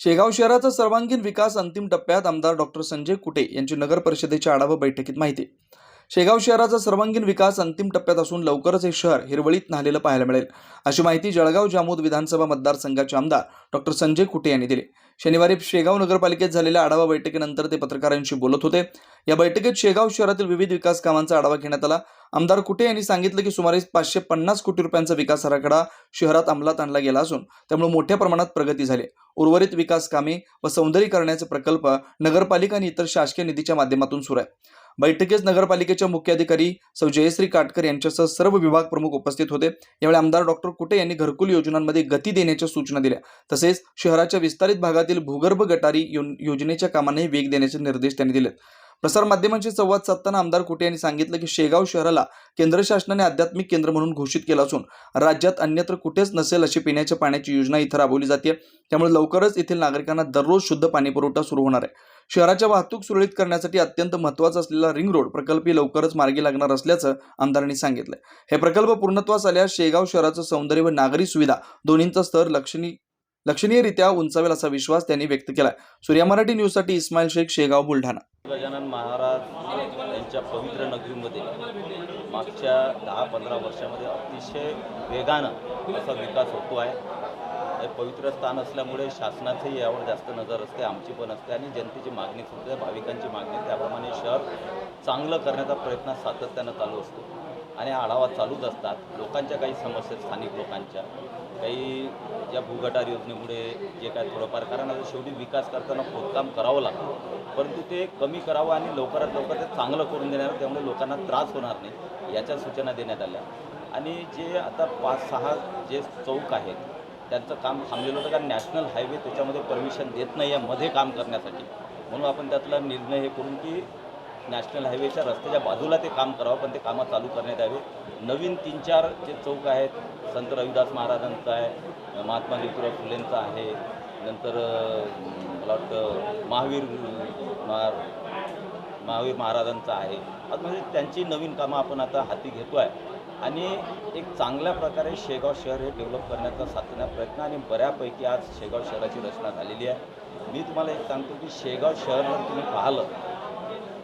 शेगाव शहराचा सर्वांगीण विकास अंतिम टप्प्यात आमदार डॉक्टर संजय कुटे यांची नगर परिषदेच्या आढावा बैठकीत माहिती. शेगाव शहराचा सर्वांगीण विकास अंतिम टप्प्यात असून लवकरच हे शहर हिरवळीत न्हालेलं पाहायला मिळेल. अशी माहिती जळगाव जामोद विधानसभा मतदारसंघाचे आमदार डॉक्टर संजय कुटे यांनी दिली. शनिवारी शेगाव नगरपालिकेत झालेल्या आढावा बैठकीनंतर ते पत्रकारांशी बोलत होते. या बैठकीत शेगाव शहरातील विविध विकास कामांचा आढावा घेण्यात आला. आमदार कुटे यांनी सांगितलं की सुमारे पाचशे पन्नास कोटी रुपयांचा विकास आराखडा शहरात अंमलात आणला गेला असून त्यामुळे मोठ्या प्रमाणात प्रगती झाली. उर्वरित विकास कामे व सौंदर्यीकरणाचे प्रकल्प नगरपालिका आणि इतर शासकीय निधीच्या माध्यमातून सुरू आहे. बैठकीस नगरपालिकेच्या मुख्याधिकारी सौ. जयश्री काटकर यांच्यासह सर्व विभाग प्रमुख उपस्थित होते. यावेळी आमदार डॉक्टर कुटे यांनी घरकुल योजनांमध्ये गती देण्याच्या सूचना दिल्या. तसेच शहराच्या विस्तारित भागातील भूगर्भ गटारी योजनेच्या कामांनाही वेग देण्याचे निर्देश त्यांनी दिले प्रसारमाध्यमांशी संवाद साधताना आमदार कुटे यांनी सांगितलं की शेगाव शहराला केंद्र शासनाने आध्यात्मिक केंद्र म्हणून घोषित केलं असून राज्यात अन्यत्र कुठेच नसेल अशी पिण्याच्या पाण्याची योजना इथं राबवली जाते त्यामुळे लवकरच येथील नागरिकांना दररोज शुद्ध पाणी पुरवठा सुरू होणार आहे. शहराच्या वाहतूक सुरळीत करण्यासाठी अत्यंत महत्त्वाचा असलेला रिंग रोड प्रकल्पही लवकरच मार्गी लागणार असल्याचं आमदारांनी सांगितलं हे प्रकल्प पूर्णत्वास आल्यास शेगाव शहराचं सौंदर्य व नागरी सुविधा दोन्हींचा स्तर लक्षणीय लक्षणीयरित्या उंचावेल असा विश्वास त्यांनी व्यक्त केला सूर्या मराठी न्यूजसाठी इस्माईल शेख शेगाव बुलढाणा. गजानन महाराज यांच्या पवित्र नगरीमध्ये मागच्या दहा पंधरा वर्षामध्ये अतिशय वेगानं असा विकास होतो आहे. पवित्र स्थान असल्यामुळे शासनाचंही यावर जास्त नजर असते आमची पण असते आणि जनतेची मागणी सुद्धा भाविकांची मागणी. त्याप्रमाणे शहर चांगलं करण्याचा प्रयत्न सातत्यानं चालू असतो. आणि आढावा चालूच असतात. लोकांच्या काही समस्या स्थानिक लोकांच्या. काही ज्या भूगटार योजनेमुळे जे काय थोडंफार कारण आता शेवटी विकास करताना खोदकाम करावं लागतं. परंतु ते कमी करावं आणि लवकरात लवकर ते चांगलं करून देणार त्यामुळे लोकांना त्रास होणार नाही याच्या सूचना देण्यात आल्या. आणि जे आता पाच सहा जे चौक आहेत त्यांचं काम थांबलेलं होतं कारण नॅशनल हायवे त्याच्यामध्ये परमिशन देत नाही आहे मध्ये काम करण्यासाठी. म्हणून आपण त्यातला निर्णय हे करून की नॅशनल हायवेच्या रस्त्याच्या बाजूला ते काम करावं पण ते कामं चालू करण्यात यावे. नवीन तीन चार जे चौक आहेत संत रविदास महाराजांचा आहे महात्मा ज्योतिराव फुलेंचा आहे नंतर मला वाटतं महावीर महार महावीर महाराजांचा आहे. आज म्हणजे त्यांची नवीन कामं आपण आता हाती घेतो आहे आणि एक चांगल्या प्रकारे शेगाव शहर हे डेव्हलप करण्याचा साधण्या प्रयत्न आणि बऱ्यापैकी आज शेगाव शहराची रचना झालेली आहे. मी तुम्हाला एक सांगतो की शेगाव शहर जर तुम्ही पाहिलं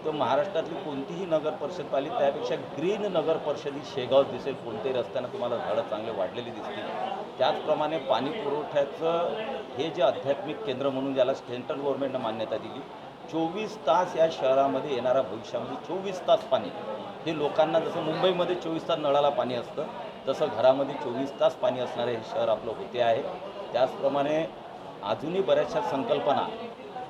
तर महाराष्ट्रातली कोणतीही नगर परिषद पाहिली त्यापेक्षा ग्रीन नगर परिषद ही शेगाव दिसेल. कोणत्याही रस्त्यानं तुम्हाला झाडं चांगले वाढलेली दिसतील. त्याचप्रमाणे पाणी पुरवठ्याचं हे जे आध्यात्मिक केंद्र म्हणून ज्याला सेंट्रल गव्हर्नमेंटनं मान्यता दिली चोवीस तास या शहरामध्ये येणाऱ्या भविष्यामध्ये चोवीस तास पाणी. हे लोकांना जसं मुंबईमध्ये चोवीस तास नळाला पाणी असतं तसं घरामध्ये चोवीस तास पाणी असणारे हे शहर आपलं होते आहे. त्याचप्रमाणे अजूनही बऱ्याचशा संकल्पना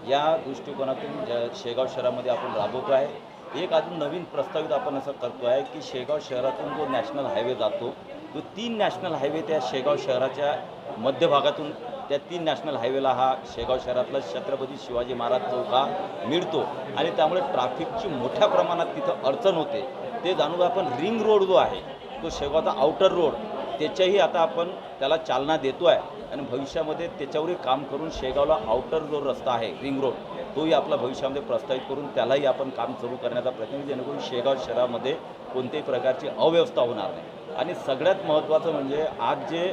या दृष्टिकोनातून ज शेगाव शहरामध्ये आपण राबवतो आहे एक अजून नवीन प्रस्तावित आपण असं करतो आहे की शेगाव शहरातून जो नॅशनल हायवे जातो तो तीन नॅशनल हायवे त्या शेगाव शहराच्या मध्यभागातून त्या तीन नॅशनल हायवेला हा शेगाव शहरातला छत्रपती शिवाजी महाराज चौक हा मिळतो आणि त्यामुळे ट्रॅफिकची मोठ्या प्रमाणात तिथं अडचण होते. ते जाणून आपण रिंग रोड जो आहे तो शेगावचा आउटर रोड त्याच्याही आता आपण त्याला चालना देतो आहे आणि भविष्यामध्ये त्याच्यावरही काम करून शेगावला आउटर जो रस्ता आहे रिंग रोड तोही आपला भविष्यामध्ये प्रस्तावित करून त्यालाही आपण काम सुरू करण्याचा प्रयत्न जेणेकरून शेगाव शहरामध्ये कोणत्याही प्रकारची अव्यवस्था होणार नाही. आणि सगळ्यात महत्त्वाचं म्हणजे आज जे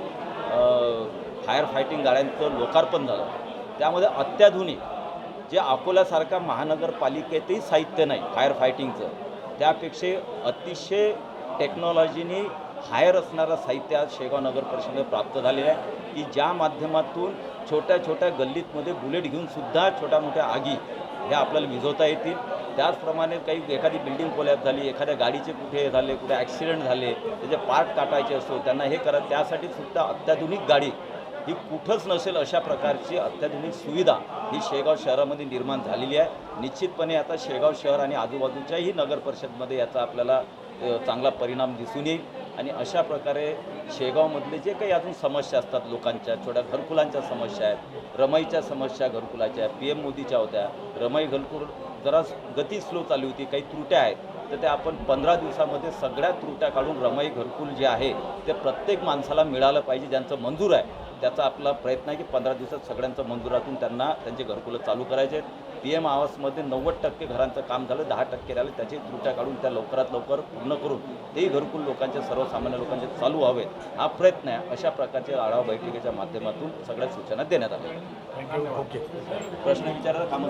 फायर फायटिंग गाड्यांचं लोकार्पण झालं त्यामध्ये अत्याधुनिक जे अकोल्यासारख्या महानगरपालिकेतही साहित्य नाही फायर फायटिंगचं त्यापेक्षा अतिशय टेक्नॉलॉजीनी हायर असणारं साहित्य आज शेगाव नगर परिषदेमध्ये प्राप्त झालेलं आहे. की ज्या माध्यमातून छोट्या छोट्या गल्लीतमध्ये बुलेट घेऊनसुद्धा छोट्या मोठ्या आगी ह्या आपल्याला विझवता येतील. त्याचप्रमाणे काही एखादी बिल्डिंग कोलॅप झाली एखाद्या गाडीचे कुठे झाले कुठे ॲक्सिडेंट झाले त्याचे पार्ट काटायचे असो त्यांना हे करा त्यासाठी सुद्धा अत्याधुनिक गाडी ही कुठंच नसेल अशा प्रकारची अत्याधुनिक सुविधा ही शेगाव शहरामध्ये निर्माण झालेली आहे. निश्चितपणे आता शेगाव शहर आणि आजूबाजूच्याही नगर परिषदमध्ये याचा आपल्याला चांगला परिणाम दिसून येईल. आणि अशा प्रकारे शेगावमधले जे काही अजून समस्या असतात लोकांच्या छोट्या घरकुलांच्या समस्या आहेत रमाईच्या समस्या घरकुलाच्या पी एम मोदीच्या होत्या रमई घरकुल जरा गती स्लो चालू होती काही त्रुट्या आहेत तर त्या आपण पंधरा दिवसामध्ये सगळ्या त्रुट्या काढून रमई घरकुल जे आहे ते प्रत्येक माणसाला मिळालं पाहिजे ज्यांचं मंजूर आहे त्याचा आपला प्रयत्न आहे की पंधरा दिवसात सगळ्यांचं मंजुरातून त्यांना त्यांचे घरकुलं चालू करायचे आहेत. पी एम आवासमध्ये नव्वद टक्के घरांचं काम झालं दहा टक्के राहिले. त्याची त्रुट्या काढून त्या लवकरात लवकर पूर्ण करून तेही घरकुल लोकांचे सर्वसामान्य लोकांचे चालू व्हावेत हा प्रयत्न आहे. अशा प्रकारचे आढावा बैठकीच्या माध्यमातून सगळ्या सूचना देण्यात आल्या. ओके प्रश्न विचारायला कामं